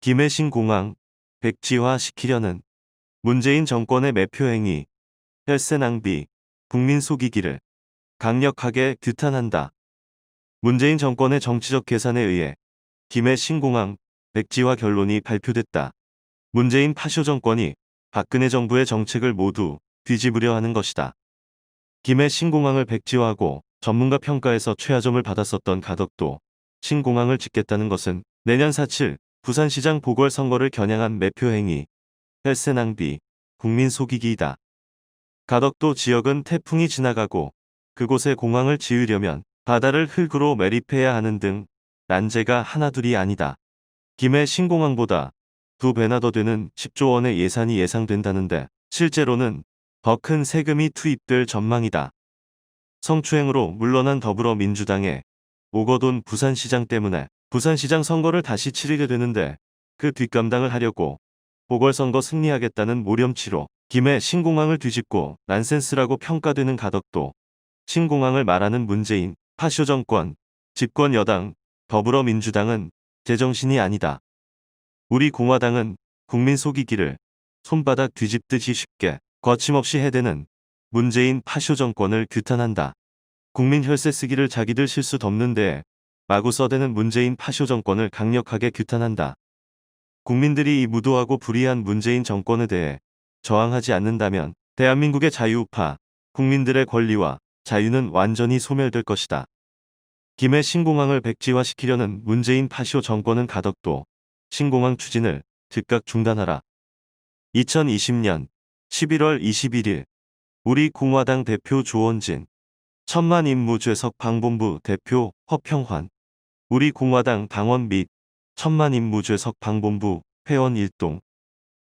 김해신 공항 백지화시키려는 문재인 정권의 매표 행위, 혈세 낭비, 국민 속이기를 강력하게 규탄한다. 문재인 정권의 정치적 계산에 의해 김해 신 공항 백지화 결론이 발표됐다. 문재인 파쇼 정권이 박근혜 정부의 정책을 모두 뒤집으려 하는 것이다. 김해 신 공항을 백지화하고 전문가 평가에서 최하점을 받았었던 가덕도 신공항을 짓겠다는 것은 내년 4.7 부산시장 보궐선거를 겨냥한 매표 행위, 혈세 낭비, 국민 속이기이다. 가덕도 지역은 태풍이 지나가고 그곳에 공항을 지으려면 바다를 흙으로 매립해야 하는 등 난제가 하나둘이 아니다. 김해 신공항보다 두 배나 더 되는 10조 원의 예산이 예상된다는데 실제로는 더 큰 세금이 투입될 전망이다. 성추행으로 물러난 더불어민주당의 오거돈 부산시장 때문에 부산시장 선거를 다시 치르게 되는데 그 뒷감당을 하려고 보궐선거 승리하겠다는 모렴치로 김해 신공항을 뒤집고 난센스라고 평가되는 가덕도 신공항을 말하는 문재인 파쇼 정권 집권 여당 더불어민주당은 제정신이 아니다. 우리 공화당은 국민 속이기를 손바닥 뒤집듯이 쉽게 거침없이 해대는 문재인 파쇼 정권을 규탄한다. 국민 혈세 쓰기를 자기들 실수 덮는 데 마구 써대는 문재인 파쇼 정권을 강력하게 규탄한다. 국민들이 이 무도하고 불의한 문재인 정권에 대해 저항하지 않는다면 대한민국의 자유우파 국민들의 권리와 자유는 완전히 소멸될 것이다. 김해 신공항을 백지화시키려는 문재인 파쇼 정권은 가덕도 신공항 추진을 즉각 중단하라. 2020년 11월 21일 우리 공화당 대표 조원진 천만 임무죄석 방본부 대표 허평환 우리 공화당 당원 및 천만 임무죄석 방본부 회원 일동